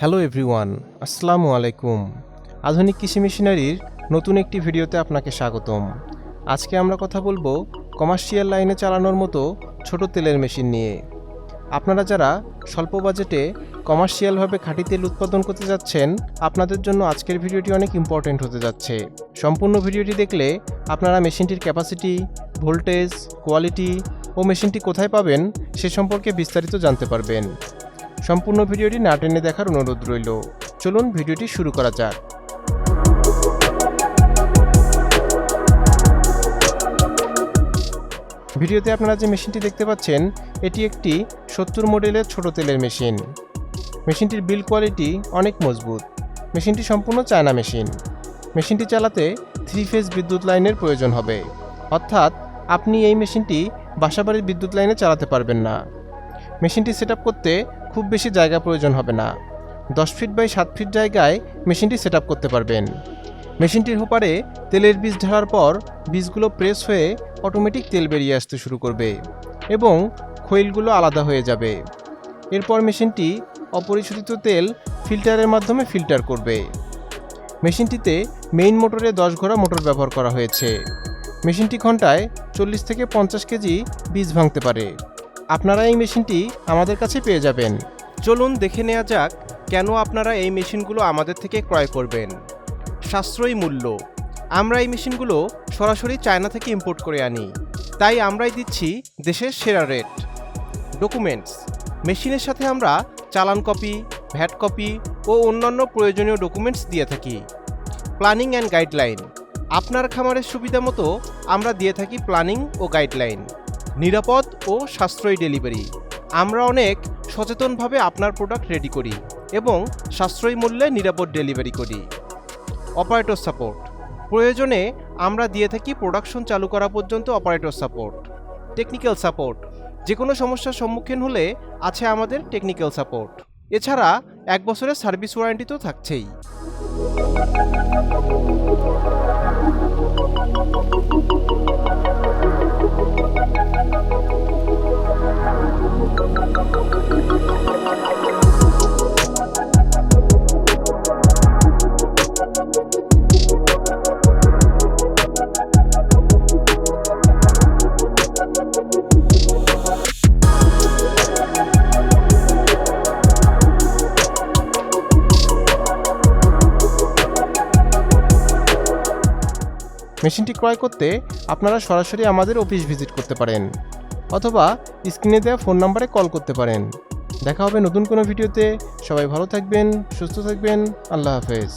Hello everyone আসসালামু আলাইকুম আধুনিক কৃষি মেশিনারির নতুন একটি ভিডিওতে আপনাকে স্বাগতম। আজকে আমরা কথা বলব কমার্শিয়াল লাইনে চালানোর মতো ছোট তেলের মেশিন নিয়ে। আপনারা যারা স্বল্প বাজেটে কমার্শিয়ালভাবে খাঁটি তেল উৎপাদন করতে যাচ্ছেন, আপনাদের জন্য আজকের ভিডিওটি অনেক ইম্পর্ট্যান্ট হতে যাচ্ছে। সম্পূর্ণ ভিডিওটি দেখলে আপনারা মেশিনটির ক্যাপাসিটি ভোল্টেজ কোয়ালিটি ও মেশিনটি কোথায় পাবেন সে সম্পর্কে বিস্তারিত জানতে পারবেন। সম্পূর্ণ ভিডিওটি না টেনে দেখার অনুরোধ রইল। চলুন ভিডিওটি শুরু করা যাক। ভিডিওতে আপনারা যে মেশিনটি দেখতে পাচ্ছেন, এটি একটি সত্তর মডেলের ছোট তেলের মেশিন। মেশিনটির বিল কোয়ালিটি অনেক মজবুত। মেশিনটি সম্পূর্ণ চায়না মেশিন। মেশিনটি চালাতে থ্রি ফেজ বিদ্যুৎ লাইনের প্রয়োজন হবে। অর্থাৎ, আপনি এই মেশিনটি বাসাবাড়ির বিদ্যুৎ লাইনে চালাতে পারবেন না। মেশিনটি সেট করতে খুব বেশি জায়গা প্রয়োজন হবে না। দশ ফিট বাই সাত ফিট জায়গায় মেশিনটি সেট করতে পারবেন। মেশিনটির হোপারে তেলের বীজ ঢালার পর বীজগুলো প্রেস হয়ে অটোমেটিক তেল বেরিয়ে আসতে শুরু করবে এবং খৈলগুলো আলাদা হয়ে যাবে। এরপর মেশিনটি অপরিশোধিত তেল ফিল্টারের মাধ্যমে ফিল্টার করবে। মেশিনটিতে মেইন মোটরে দশ ঘোড়া মোটর ব্যবহার করা হয়েছে। মেশিনটি ঘন্টায় চল্লিশ থেকে পঞ্চাশ কেজি বীজ ভাঙতে পারে। আপনারা এই মেশিনটি আমাদের কাছে পেয়ে যাবেন। চলুন দেখে নেওয়া যাক কেন আপনারা এই মেশিনগুলো আমাদের থেকে ক্রয় করবেন। সাশ্রয়ী মূল্য। আমরা এই মেশিনগুলো সরাসরি চায়না থেকে ইম্পোর্ট করে আনি। তাই আমরাই দিচ্ছি দেশের সেরা রেট। ডকুমেন্টস। মেশিনের সাথে আমরা চালান কপি, ভ্যাট কপি ও অন্যান্য প্রয়োজনীয় ডকুমেন্টস দিয়ে থাকি। Planning and guideline. আপনার খামারের সুবিধা মতো আমরা দিয়ে থাকি প্ল্যানিং ও গাইডলাইন। নিরাপদ ও সাশ্রয়ী ডেলিভারি। আমরা অনেক সচেতনভাবে আপনার প্রোডাক্ট রেডি করি এবং সাশ্রয়ী মূল্যে নিরাপদ ডেলিভারি করি। Operator support. প্রয়োজনে আমরা দিয়ে থাকি প্রোডাকশন চালু করা পর্যন্ত অপারেটর সাপোর্ট। Technical support. যে কোনো সমস্যার সম্মুখীন হলে আছে আমাদের টেকনিক্যাল সাপোর্ট। এছাড়া এক বছরের সার্ভিস ওয়ারেন্টি তো থাকছেই। মেশিনটি ক্রয় করতে আপনারা সরাসরি আমাদের অফিস ভিজিট করতে পারেন অথবা স্ক্রিনে দেওয়া ফোন নাম্বারে কল করতে পারেন। দেখা হবে নতুন কোনো ভিডিওতে। সবাই ভালো থাকবেন, সুস্থ থাকবেন। আল্লাহ হাফেজ।